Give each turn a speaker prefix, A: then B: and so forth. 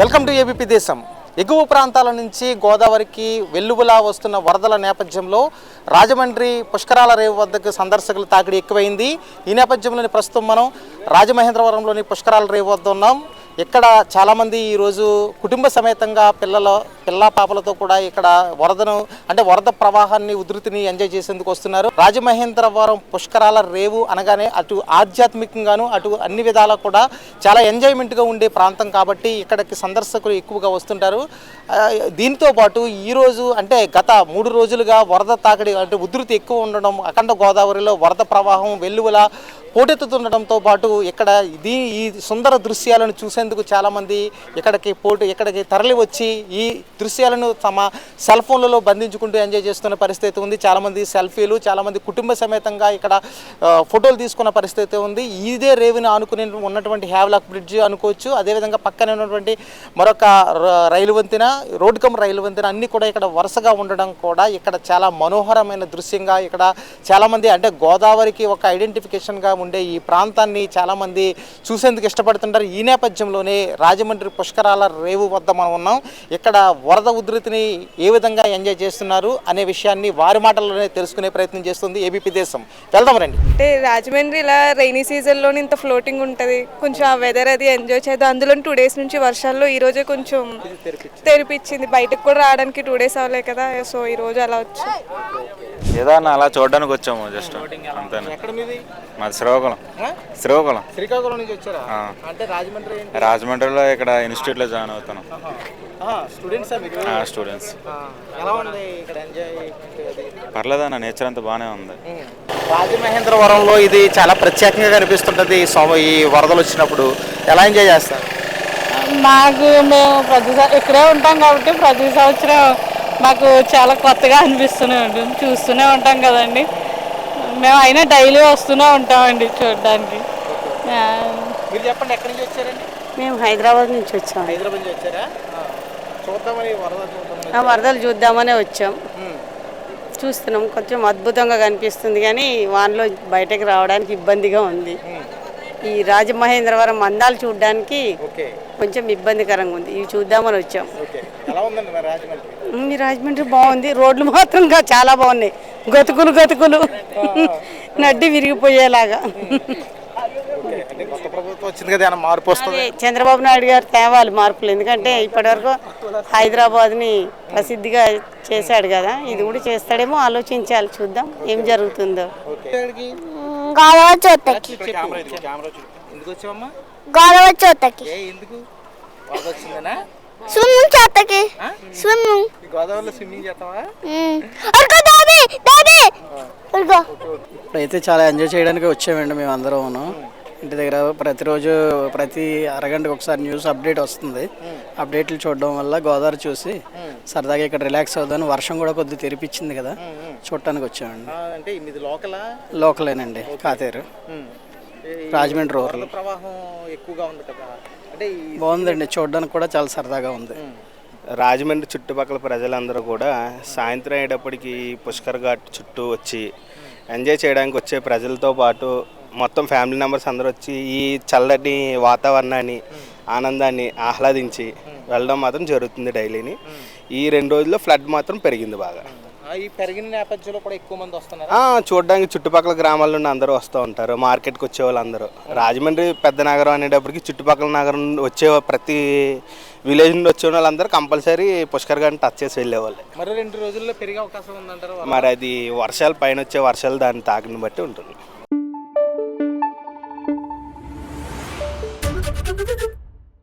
A: Welcome to ABP దేశం. ఎగువ ప్రాంతాల నుంచి గోదావరికి వెల్లువలా వస్తున్న వరదల నేపథ్యంలో రాజమండ్రి పుష్కరాల రేవు వద్దకు సందర్శకుల తాకిడి ఎక్కువైంది. ఈ నేపథ్యంలోని ప్రస్తుతం మనం రాజమహేంద్రవరంలోని పుష్కరాల రేవు వద్ద ఉన్నాం. ఇక్కడ చాలామంది ఈరోజు కుటుంబ సమేతంగా పిల్లల పిల్ల పాపలతో కూడా ఇక్కడ వరదను అంటే వరద ప్రవాహాన్ని ఉధృతిని ఎంజాయ్ చేసేందుకు వస్తున్నారు. రాజమహేంద్రవరం పుష్కరాల రేవు అనగానే అటు ఆధ్యాత్మికంగాను అటు అన్ని విధాలా కూడా చాలా ఎంజాయ్మెంట్గా ఉండే ప్రాంతం కాబట్టి ఇక్కడికి సందర్శకులు ఎక్కువగా వస్తుంటారు. దీంతో పాటు ఈరోజు అంటే గత మూడు రోజులుగా వరద తాకిడి అంటే ఉధృతి ఎక్కువ ఉండడం అఖండ గోదావరిలో వరద ప్రవాహం వెల్లువల పోటెత్తుతుండటంతో పాటు ఇక్కడ దీ ఈ సుందర దృశ్యాలను చూసేందుకు చాలామంది ఇక్కడికి పోటీ ఇక్కడికి తరలి వచ్చి ఈ దృశ్యాలను తమ సెల్ ఫోన్లలో బంధించుకుంటూ ఎంజాయ్ చేస్తున్న పరిస్థితి ఉంది. చాలామంది సెల్ఫీలు చాలామంది కుటుంబ సమేతంగా ఇక్కడ ఫోటోలు తీసుకున్న పరిస్థితి ఉంది. ఇదే రేవుని ఆనుకుని ఉన్నటువంటి హ్యావ్లాక్ బ్రిడ్జ్ అనుకోవచ్చు. అదేవిధంగా పక్కనే ఉన్నటువంటి మరొక రైలు వంతెన రోడ్ కమ్ రైలు వంతెన అన్నీ కూడా ఇక్కడ వరుసగా ఉండడం కూడా ఇక్కడ చాలా మనోహరమైన దృశ్యంగా ఇక్కడ చాలామంది అంటే గోదావరికి ఒక ఐడెంటిఫికేషన్గా ఉండే ఈ ప్రాంతాన్ని చాలామంది చూసేందుకు ఇష్టపడుతుంటారు. ఈ నేపథ్యంలోనే రాజమండ్రి పుష్కరాల రేవు వద్ద మనం ఉన్నాం. ఇక్కడ వరద ఉధృతిని ఏ విధంగా ఎంజాయ్ చేస్తున్నారు అనే విషయాన్ని వారి మాటల్లోనే తెలుసుకునే ప్రయత్నం చేస్తుంది ఏబీపీ దేశం. వెళ్దాం రండి.
B: అంటే రాజమండ్రి ఇలా రైనీ సీజన్లో ఇంత ఫ్లోటింగ్ ఉంటుంది. కొంచెం ఆ వెదర్ అది ఎంజాయ్ చేద్దాం అందులో టూ డేస్ నుంచి వర్షాల్లో ఈ రోజే కొంచెం తెరిపించింది బయటకు కూడా రావడానికి టూ డేస్ అవ్వలే కదా. సో ఈ రోజు అలా వచ్చి.
C: ఏదో అన్న అలా చూడడానికి వచ్చాము జస్ట్ అంతేనే.
A: ఎక్కడ మీది?
C: మాది శ్రీకాకుళం? శ్రీకాకుళం.
A: శ్రీకాకుళం నుంచి వచ్చారా. అంటే రాజమండ్రి ఏంటి?
C: రాజమండ్రిలో ఇక్కడ ఇన్స్టిట్యూట్లో జాయిన్ అవుతాను.
A: స్టూడెంట్సా
C: స్టూడెంట్స్.
A: ఎలా ఉంది ఇక్కడ ఎంజాయ్
C: పర్లేదన్న నేచర్ అంతా బాగానే ఉంది.
A: రాజమహేంద్రవరంలో ఇది చాలా ప్రత్యేకంగా కనిపిస్తుంటుంది. ఈ వరదలు వచ్చినప్పుడు ఎలా ఎంజాయ్ చేస్తారు?
D: మాకు మేము ప్రతి ఇక్కడే ఉంటాం కాబట్టి ప్రతి సంవత్సరం మాకు చాలా కొత్తగా అనిపిస్తూనే ఉంటుంది. చూస్తూనే ఉంటాం కదండి. మేము అయినా డైలీ వస్తూనే ఉంటామండి చూడడానికి.
A: మీరు చెప్పండి ఎక్కడి నుంచి వచ్చారండి?
D: మేము హైదరాబాద్ నుంచి వచ్చాం.
A: హైదరాబాద్ నుంచి వచ్చారా? ఆ. చూద్దామని వరద చూద్దామని
D: ఆ వరదలు చూద్దామనే వచ్చాం. చూస్తున్నాం. కొంచెం అద్భుతంగా కనిపిస్తుంది కానీ వానలో బయటకు రావడానికి ఇబ్బందిగా ఉంది. ఈ రాజమహేంద్రవరం అందాలు చూడడానికి
A: ఓకే.
D: కొంచెం ఇబ్బందికరంగా ఉంది. ఇవి చూద్దామని వచ్చాం. మీ రాజమండ్రి బాగుంది. రోడ్లు మాత్రం చాలా బాగున్నాయి. గతుకులు గతుకులు. నడ్డి విరిగిపోయేలాగా. చంద్రబాబు నాయుడు గారు తేవాలి మార్పులు. ఎందుకంటే ఇప్పటివరకు హైదరాబాద్ని ప్రసిద్ధిగా చేశాడు కదా ఇది కూడా చేస్తాడేమో ఆలోచించాలి. చూద్దాం ఏం జరుగుతుందో.
E: చోతకి. గోదావరి చోతకి. స్విమ్మింగ్ చోతకి స్విమ్మింగ్.
A: గోదావరిలో స్విమ్మింగ్ చేస్తావా
F: ఇప్పుడైతే చాలా ఎంజాయ్ చేయడానికి వచ్చామండి మేము అందరం ఇంటి దగ్గర ప్రతిరోజు ప్రతి అరగంటకు ఒకసారి న్యూస్ అప్డేట్ వస్తుంది. అప్డేట్లు చూడడం వల్ల గోదావరి చూసి సరదాగా ఇక్కడ రిలాక్స్ అవుదాని వర్షం కూడా కొద్దిగా తెరిపించింది కదా. చూడటానికి వచ్చామండి.
A: అంటే ఇది లోకలా?
F: లోకలేనండి. కాతేరు. రాజమండ్రి రూరల్
A: వరద ప్రవాహం ఎక్కువగా ఉంది కదా. అంటే ఈ
F: బాగుందండి చూడడానికి కూడా చాలా సరదాగా ఉంది.
G: రాజమండ్రి చుట్టుపక్కల ప్రజలందరూ కూడా సాయంత్రం అయ్యేటప్పటికి పుష్కర్ ఘాట్ చుట్టూ వచ్చి ఎంజాయ్ చేయడానికి వచ్చే ప్రజలతో పాటు మొత్తం ఫ్యామిలీ మెంబర్స్ అందరూ వచ్చి ఈ చల్లటి వాతావరణాన్ని ఆనందాన్ని ఆహ్లాదించి వెళ్ళడం మాత్రం జరుగుతుంది డైలీని. ఈ రెండు రోజుల్లో ఫ్లడ్ మాత్రం పెరిగింది బాగా.
A: ఈ పెరిగిన నేపథ్యంలో కూడా ఎక్కువ మంది వస్తున్నారు?
G: చూడడానికి చుట్టుపక్కల గ్రామాల నుండి అందరూ వస్తూ ఉంటారు. మార్కెట్కి వచ్చే వాళ్ళందరూ. రాజమండ్రి పెద్ద నగరం అనేటప్పటికి చుట్టుపక్కల నగరం నుండి వచ్చే ప్రతి విలేజ్ నుండి వచ్చే వాళ్ళందరూ కంపల్సరీ పుష్కర్ గారిని టచ్ చేసి వెళ్ళేవాళ్ళే.
A: మరి రెండు రోజుల్లో పెరిగే అవకాశం ఉందంటారు?
G: మరి అది వర్షాలు పైన వచ్చే వర్షాలు దాన్ని తాకిని బట్టి ఉంటుంది.